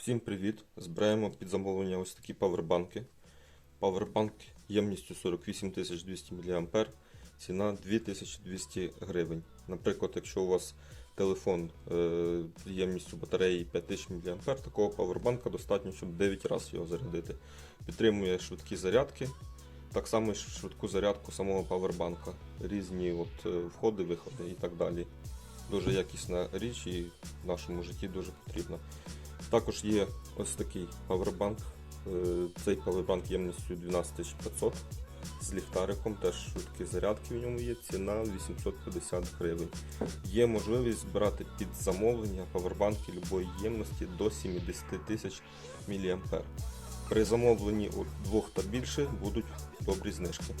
Всім привіт! Збираємо під замовлення ось такі павербанки. Павербанк ємністю 48200 мА, ціна 2200 гривень. Наприклад, якщо у вас телефон е, ємністю батареї 5000 мА, такого павербанка достатньо, щоб 9 разів його зарядити. Підтримує швидкі зарядки, так само і швидку зарядку самого павербанка. Різні от, е, входи, виходи і так далі. Дуже якісна річ і в нашому житті дуже потрібна. Також є ось такий павербанк. Е, Цей павербанк ємністю 12500 з ліхтариком, теж швидкі зарядки в ньому є, ціна 850 гривень. Є можливість збирати під замовлення павербанки любої ємності до 70 тисяч мА. При замовленні двох та більше будуть добрі знижки.